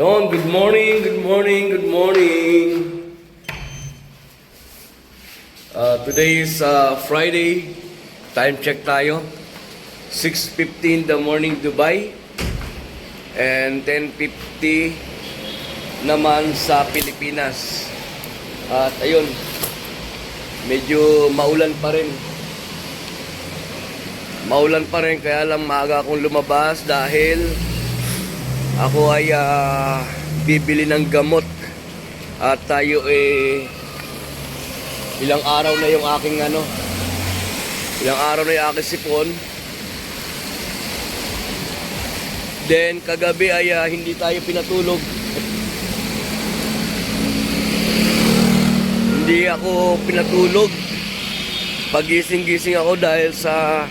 Yon, good morning, good morning, good morning. Uh, today is uh, Friday. Time check tayo. 6.15 the morning Dubai. And 10.50 naman sa Pilipinas. At ayun, medyo maulan pa rin. Maulan pa rin kaya lang maaga akong lumabas dahil ako ay ah, bibili ng gamot. At tayo eh ilang araw na yung aking ano ilang araw na yung aking sipon. Then kagabi ay ah, hindi tayo pinatulog. Hindi ako pinatulog. Pagising-gising ako dahil sa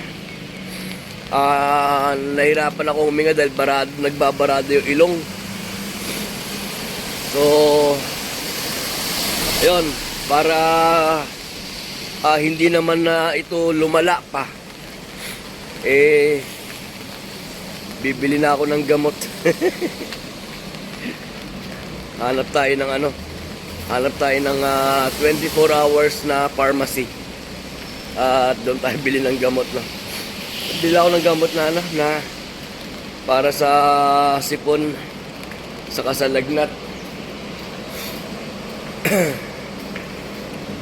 Ah, nahirapan ako huminga dahil barado, nagbabarado yung ilong. So, ayun, para ah, hindi naman na ito lumala pa. Eh, bibili na ako ng gamot. hanap tayo ng ano, hanap tayo ng ah, 24 hours na pharmacy. At doon tayo bili ng gamot, no. Bili ako ng gamot na ano, na para sa sipon, sa kasalagnat.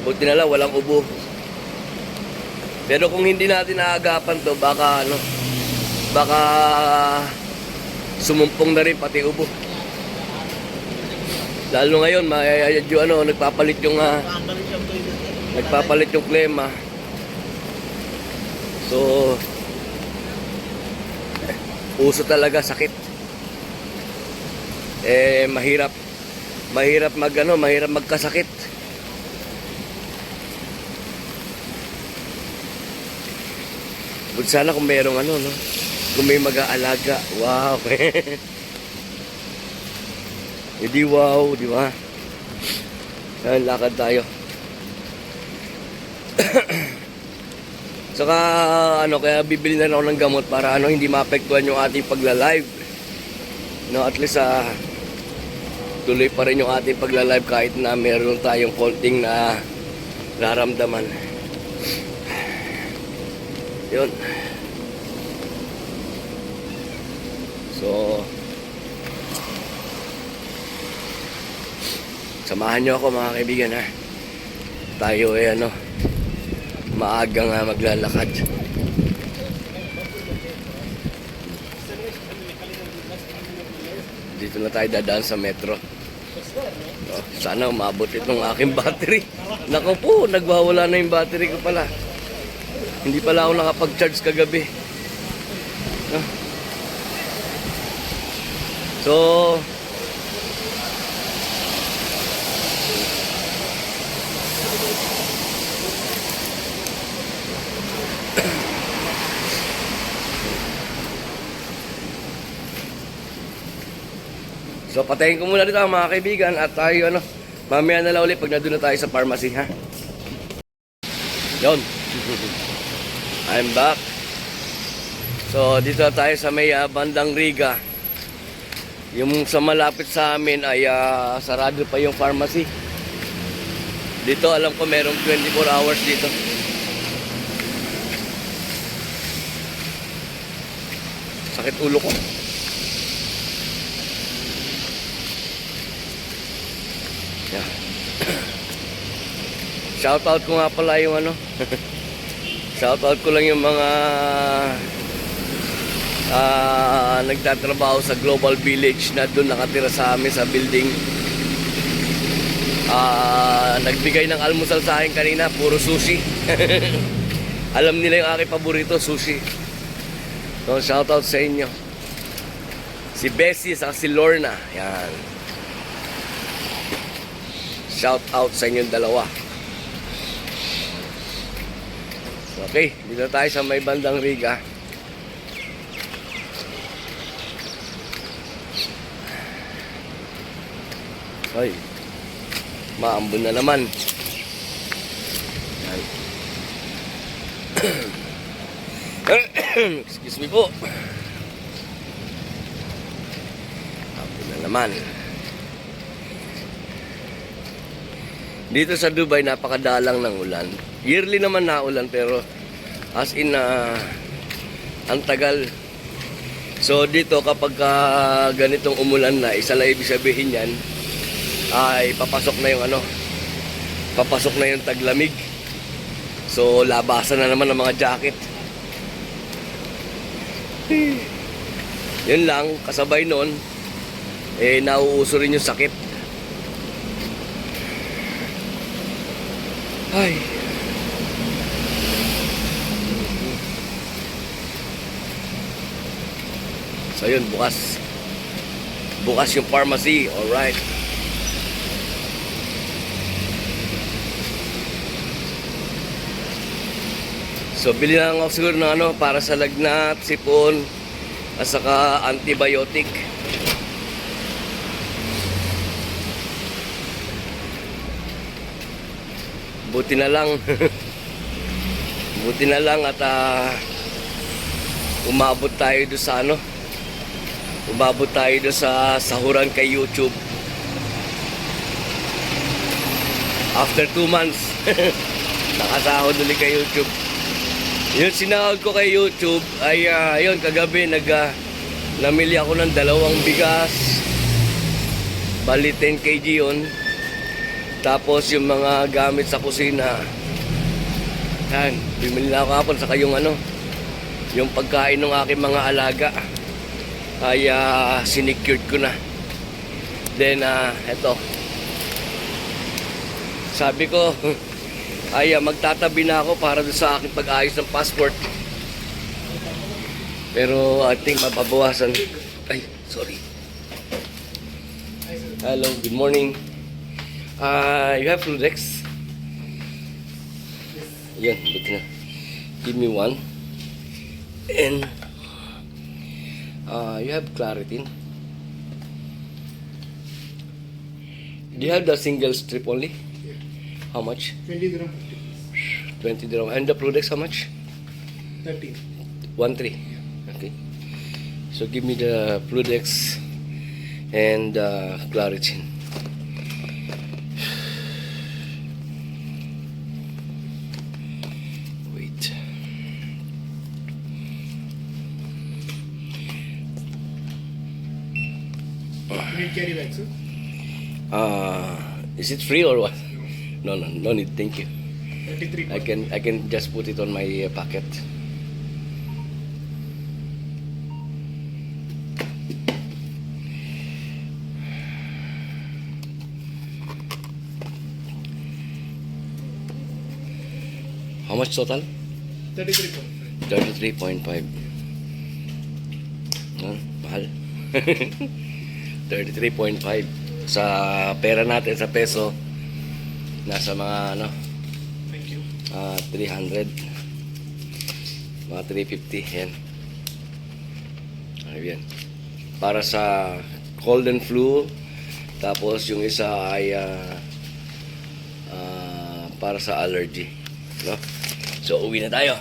Buti na lang, walang ubo. Pero kung hindi natin naagapan to, baka ano, baka sumumpong na rin pati ubo. Lalo ngayon, medyo ano, nagpapalit yung ah, nagpapalit yung klema. So, uso talaga sakit. Eh mahirap mahirap mag ano, mahirap magkasakit. Buti sana kung merong ano, no? Kung may mag-aalaga. Wow. Hindi wow, di ba? Ayan, lakad tayo. Saka ano kaya bibili na ako ng gamot para ano hindi maapektuhan yung ating pagla-live. No, at least ah tuloy pa rin yung ating pagla-live kahit na meron tayong konting na nararamdaman. Yun. So Samahan niyo ako mga kaibigan ha. Tayo ay ano maaga nga maglalakad. Dito na tayo dadaan sa metro. Oh, sana umabot itong aking battery. Nako po, nagwawala na yung battery ko pala. Hindi pala ako nakapag-charge kagabi. Ah. So, So patayin ko muna dito mga kaibigan at tayo ano, mamaya na lang ulit pag nandun na tayo sa pharmacy ha. Yon. I'm back. So dito na tayo sa may ah, bandang Riga. Yung sa malapit sa amin ay ah, sarado pa yung pharmacy. Dito alam ko merong 24 hours dito. Sakit ulo ko. Yeah. Shoutout ko nga pala yung ano. Shoutout ko lang yung mga ah nagtatrabaho sa Global Village na doon nakatira sa amin sa building. Ah, nagbigay ng almusal sa akin kanina, puro sushi. Alam nila yung aking paborito, sushi. So, shoutout sa inyo. Si Bessie at si Lorna. Yan. Shout out sa inyong dalawa. Okay, dito tayo sa may bandang Riga. Ay, maambon na naman. Excuse me po. Maambon na naman. Dito sa Dubai, napakadalang ng ulan. Yearly naman na ulan, pero as in, ah, ang tagal. So dito, kapag ah, ganitong umulan na, isa lang ibig sabihin yan, ay papasok na yung ano, papasok na yung taglamig. So labasan na naman ng mga jacket. Yun lang, kasabay nun, eh nauuso rin yung sakit. Ay. So yun, bukas. Bukas yung pharmacy, alright. So bili lang ako siguro ng ano para sa lagnat, sipon, at saka antibiotic. Buti na lang. Buti na lang at ah, umabot tayo do sa ano. Umabot tayo do sa sahuran kay YouTube. After two months, nakasahod ulit kay YouTube. Yung sinahod ko kay YouTube ay ah, yun kagabi nag ah, namili ako ng dalawang bigas. Bali 10 kg yun. Tapos yung mga gamit sa kusina. Yan, bumili na ako hapon saka yung ano, yung pagkain ng aking mga alaga ay ah, sinecured ko na. Then ah, eto. Sabi ko, ay ah, magtatabi na ako para sa aking pag-ayos ng passport. Pero I think mababawasan. Ay, sorry. Hello, good morning. Uh, you have Fludex? Yan, buti na. Give me one. And uh, you have Claritin. Do you have the single strip only? How much? 20 dirham 20 dirham. And the Fludex, how much? 30 One three. Okay. So give me the Fludex and uh, Claritin. Wait. you need carry back sir Uh, is it free or what? No, no, no need. Thank you. 33 I can I can just put it on my uh, pocket. How much total? 33 point 33.5. Ah, mahal. 33.5 sa pera natin sa peso nasa mga ano thank you. ah 300 mga 350 yan. Ayun. para sa cold and flu tapos yung isa ay ah, ah, para sa allergy no? so uwi na tayo.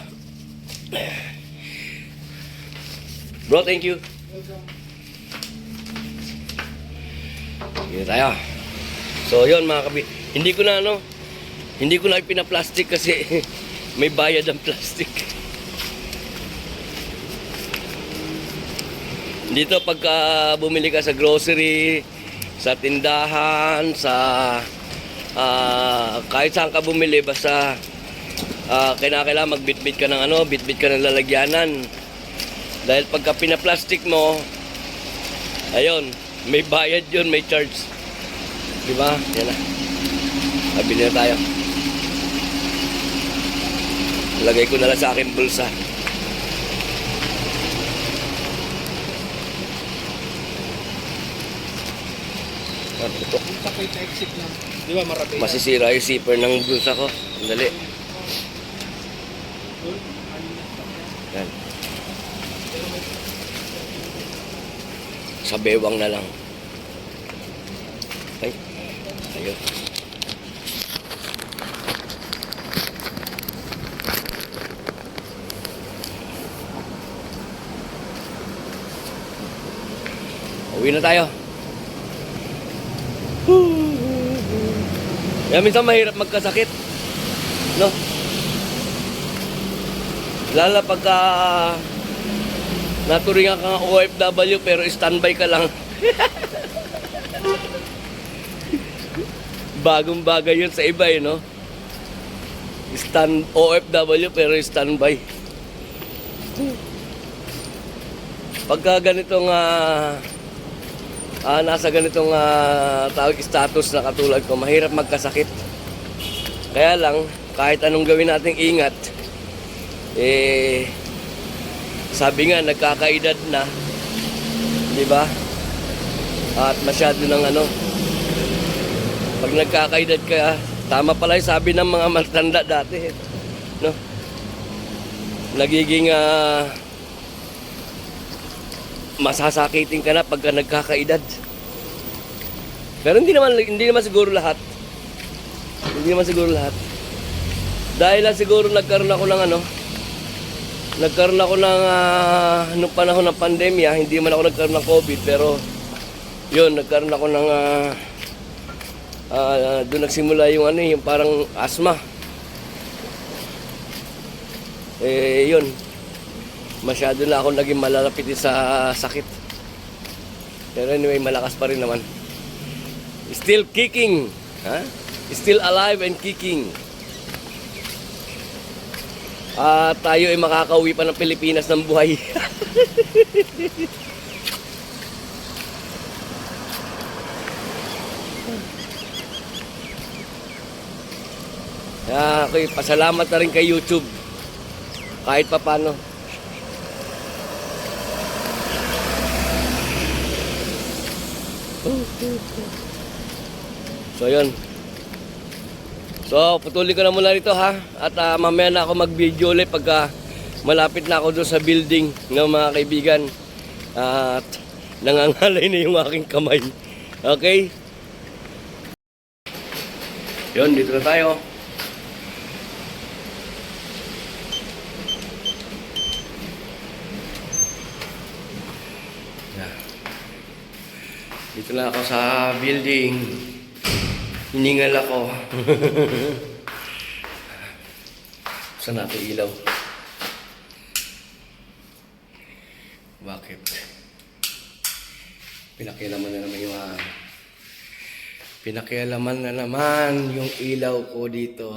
Bro thank you. Welcome Na tayo so yun mga kabi hindi ko na ano hindi ko na ipina-plastic kasi may bayad ang plastic Dito pagka bumili ka sa grocery, sa tindahan, sa ah, kahit saan ka bumili basta uh, kailangan magbitbit ka ng ano, bitbit ka ng lalagyanan. Dahil pagka pinaplastic mo, ayun, may bayad yun, may charge. Di ba? Yan na. Pabili na tayo. Lagay ko na lang sa aking bulsa. Ah, exit na di ba marami Masisira yung zipper ng bulsa ko. Dali. Yan. Sa bewang na lang. Uwi na tayo. Kaya minsan mahirap magkasakit. No? Lala pagka naturingan ka ng OFW pero standby ka lang. Bagong bagay yun sa iba eh, no? Stand, OFW pero standby. Pagka ganitong uh, ah, nasa ganitong ah, tawag status na katulad ko, mahirap magkasakit. Kaya lang, kahit anong gawin nating ingat, eh, sabi nga, nagkakaedad na, di ba? At masyado ng ano, pag nagkakaedad ka, tama pala yung sabi ng mga matanda dati, no? Nagiging ah, masasakitin ka na pagka nagkakaedad. Pero hindi naman hindi naman siguro lahat. Hindi naman siguro lahat. Dahil lang siguro nagkaroon ako ng ano, nagkaroon ako ng uh, nung panahon ng pandemya, hindi man ako nagkaroon ng COVID, pero yun, nagkaroon ako ng ah, ah, doon nagsimula yung ano, yung parang asthma. Eh, yun. Masyado na ako naging malalapit sa sakit. Pero anyway, malakas pa rin naman. Still kicking. Ha? Still alive and kicking. Ah, tayo ay makakauwi pa ng Pilipinas ng buhay. Kaya ako'y pasalamat na rin kay YouTube. Kahit pa paano. So, yun. So, patuloy ko na muna rito ha. At ah, mamaya na ako mag-video ulit pagka malapit na ako doon sa building ng mga kaibigan. At nangangalay na yung aking kamay. Okay? Yun, dito na tayo. Dito na ako sa building. Hiningal ako. Saan natin ilaw? Bakit? Pinakialaman na naman yung ah, Pinakialaman na naman yung ilaw ko dito.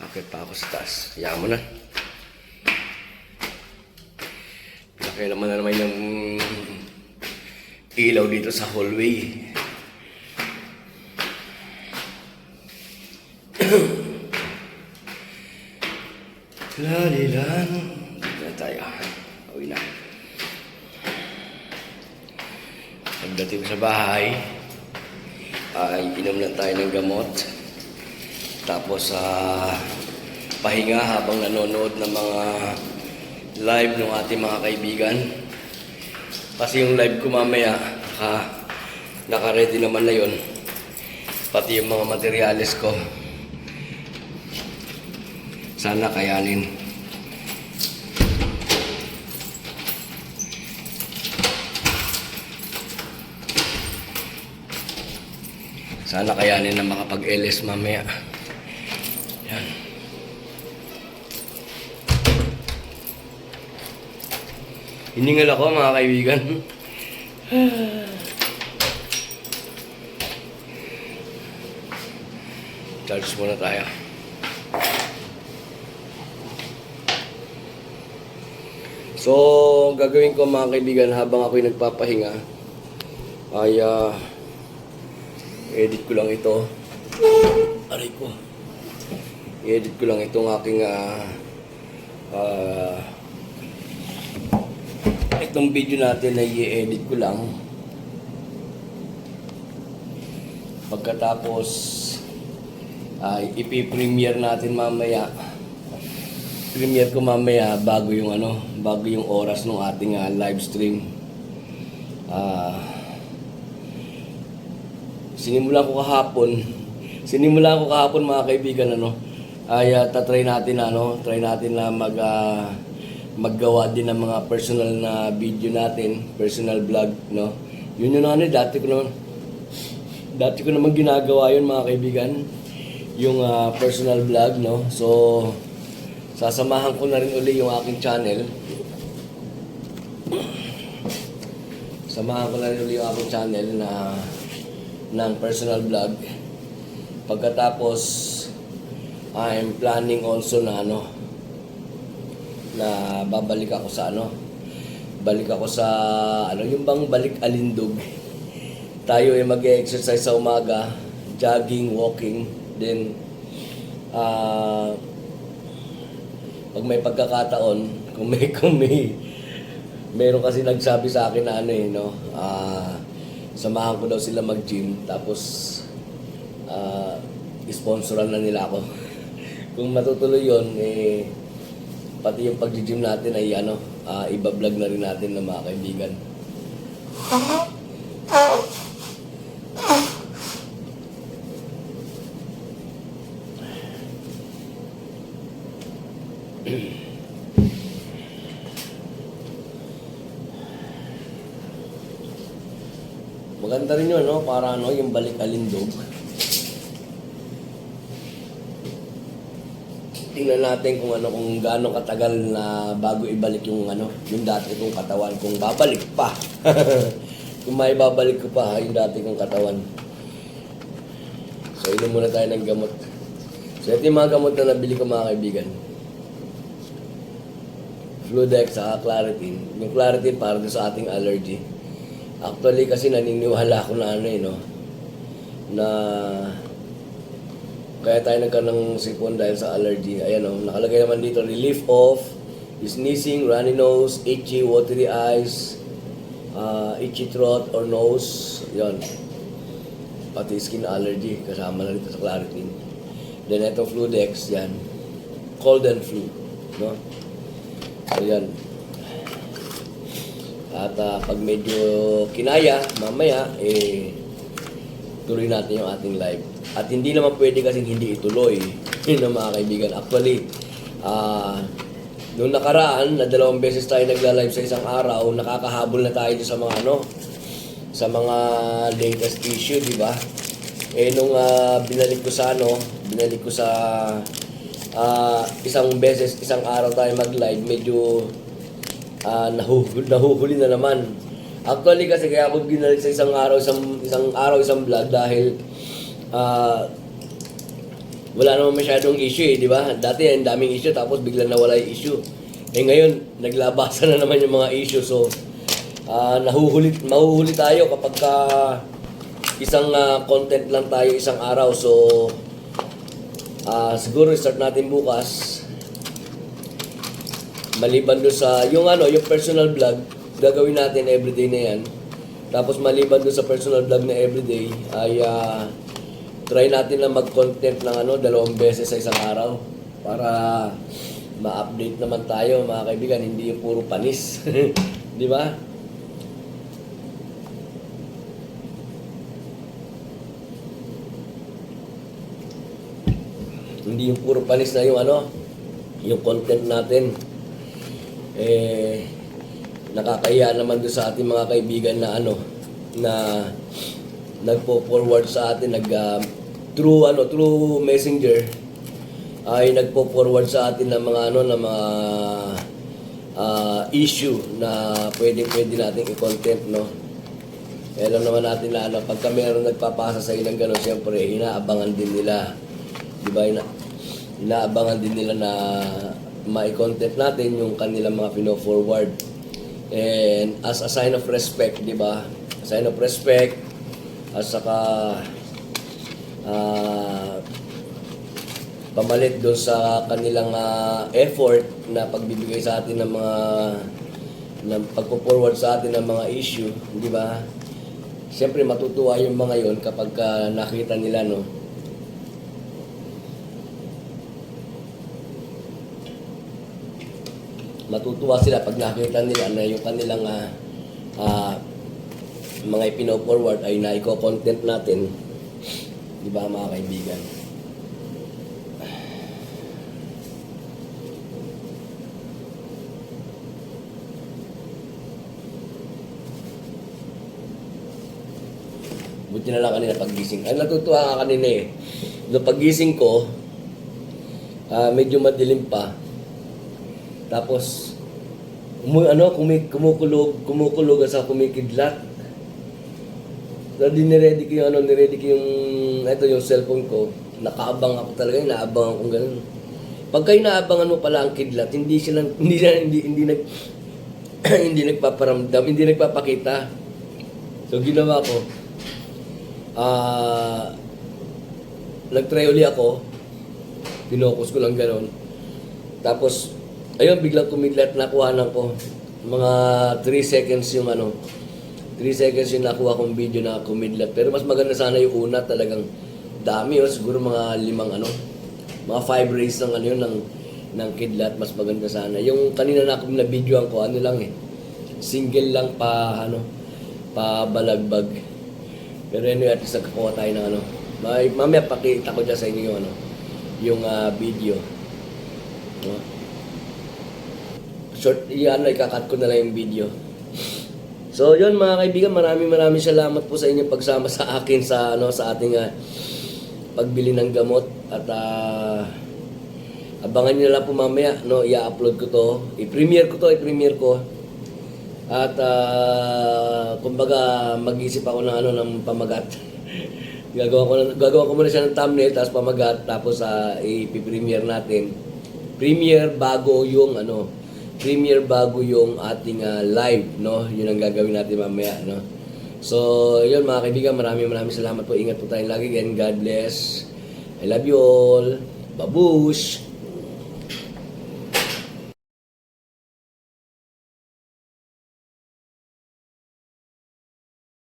Akit pa ako sa taas. Hayaan mo na. Pinakialaman na naman yung ilaw dito sa hallway. Lalilan. Dito na tayo. Uwi na. Pagdating sa bahay, ay inom lang tayo ng gamot. Tapos sa pahinga habang nanonood ng mga live ng ating mga kaibigan. Kasi yung live ko mamaya, naka, naka-ready naman na yun. Pati yung mga materyales ko. Sana kayanin. Sana kayanin na makapag-LS mamaya. Hiningal ako mga kaibigan. Charge muna tayo. So, gagawin ko mga kaibigan habang ako'y nagpapahinga ay ah, edit ko lang ito. Aray ko. I-edit ko lang itong aking ah, ah, itong video natin na i-edit ko lang. Pagkatapos ay ipi-premiere natin mamaya. Premiere ko mamaya bago yung ano, bago yung oras ng ating ah, live stream. Ah sinimulan ko kahapon. Sinimulan ko kahapon mga kaibigan ano. Ay uh, tatry natin ano, try natin na mag ah, maggawa din ng mga personal na video natin, personal vlog, no. Yun yung ano, dati ko naman dati ko naman ginagawa yun mga kaibigan. Yung ah, personal vlog, no? So, sasamahan ko na rin uli yung aking channel. Samahan ko na rin uli yung aking channel na ng personal vlog. Pagkatapos, I'm planning also na ano, na babalik ako sa ano, balik ako sa ano yung bang balik alindog. Tayo ay mag-exercise sa umaga jogging walking then ah pag may pagkakataon kung may kung may meron kasi nagsabi sa akin na ano eh no ah samahan ko daw sila mag-gym tapos ah sponsoran na nila ako. Kung matutuloy yon eh pati yung pag-gym natin ay ano, ah, iba-vlog na rin natin ng mga kaibigan. Maganda rin yun, no? Para ano, yung balik alindog. Tingnan natin kung ano kung gaano katagal na bago ibalik yung ano yung dati kong katawan. Kung babalik pa. Kung may babalik ko pa yung dati kong katawan. So inom muna tayo ng gamot. So ito yung mga gamot na nabili ko mga kaibigan. Fludex sa Claritin. Yung Claritin para sa ating allergy. Actually kasi naniniwala ako na ano eh no? Na kaya tayo nagkaroon ng sipon dahil sa allergy. Ayan o, nakalagay naman dito, relief of sneezing, runny nose, itchy, watery eyes, uh, itchy throat or nose. Yan. Pati skin allergy, kasama na dito sa Claritin. Then itong Fludex, yan. Cold and flu. No? So yan. At ah, pag medyo kinaya, mamaya, eh, tuloy natin yung ating live. At hindi naman pwede kasing hindi ituloy. Yun ang mga kaibigan. Actually, ah noong nakaraan, na dalawang beses tayo nagla-live sa isang araw, nakakahabol na tayo sa mga ano, sa mga latest issue, di ba? Eh, nung ah, binalik ko sa ano, binalik ko sa ah, isang beses, isang araw tayo mag-live, medyo ah nahuhuli, nahuhuli na naman. Actually kasi kaya ako binalik sa isang araw, isang, isang araw, isang vlog dahil ah wala naman masyadong issue eh, di ba? Dati ang daming issue tapos biglang nawala yung issue. Eh ngayon, naglabasan na naman yung mga issue. So, ah nahuhuli, mahuhuli tayo kapag ka isang ah, content lang tayo isang araw. So, ah siguro start natin bukas maliban doon sa yung ano, yung personal vlog, gagawin natin everyday na yan. Tapos maliban doon sa personal vlog na everyday ay ah, try natin na mag-content ng ano dalawang beses sa isang araw para ma-update naman tayo mga kaibigan, hindi yung puro panis. Di ba? Hindi yung puro panis na yung ano, yung content natin eh nakakaya naman doon sa ating mga kaibigan na ano na nagpo-forward sa atin nag ah, through ano through messenger ay nagpo-forward sa atin ng mga ano ng mga ah, issue na pwedeng pwede nating i-content no alam naman natin na ano, pagka meron nagpapasa sa ilang gano'n, siyempre, inaabangan din nila. Di ba? Ina, inaabangan din nila na ma-content natin yung kanilang mga pino-forward. And as a sign of respect, di ba? Sign of respect, at saka ah, pamalit doon sa kanilang ah, effort na pagbibigay sa atin ng mga ng pagpo-forward sa atin ng mga issue, di ba? Siyempre matutuwa yung mga yon kapag ka nakita nila no matutuwa sila pag nakita nila na yung kanilang ah, ah, mga ipino-forward ay naiko-content natin. Di ba mga kaibigan? Buti na lang kanina paggising. Ay, natutuwa ka kanina eh. Noong paggising ko, ah, medyo madilim pa. Tapos, umu, ano, kumi, kumukulog, kumukulog sa kumikidlat. Di niready ko yung, ano, niready ko yung, ito yung cellphone ko. Nakaabang ako talaga, inaabang ako ganun. Pagka inaabangan mo pala ang kidlat, hindi sila, hindi, sila- hindi, hindi, nag, hindi nagpaparamdam, hindi nagpapakita. So, ginawa ko, ah, nag-try uli ako, pinokus ko lang gano'n. Tapos, ayun, biglang kumidlat, nakuhanan ko. Mga 3 seconds yung ano, 3 seconds yung nakuha kong video na kumidlat. Pero mas maganda sana yung una, talagang dami, oh, siguro mga limang ano, mga 5 rays ng ano yun, ng, ng kidlat, mas maganda sana. Yung kanina na akong na-videoan ko, ano lang eh, single lang pa, ano, pa balagbag. Pero anyway, at least nagkakuha tayo ng ano. May, mamaya pakita ko dyan sa inyo yung ano, yung ah, video. No? Short, yan, ikakat ko na lang yung video. So, yun mga kaibigan, maraming maraming salamat po sa inyong pagsama sa akin sa ano sa ating ah, pagbili ng gamot at ah, abangan niyo na lang po mamaya, no, i-upload ko to, i-premiere ko to, i-premiere ko. At ah, kumbaga mag-isip ako ng ano ng pamagat. gagawa ko na, gagawa ko muna siya ng thumbnail tapos pamagat tapos ah, i-premiere natin. Premiere bago yung ano, premiere bago yung ating ah, live, no? Yun ang gagawin natin mamaya, no? So, yun mga kaibigan, maraming maraming salamat po. Ingat po tayong lagi and God bless. I love you all. Babush!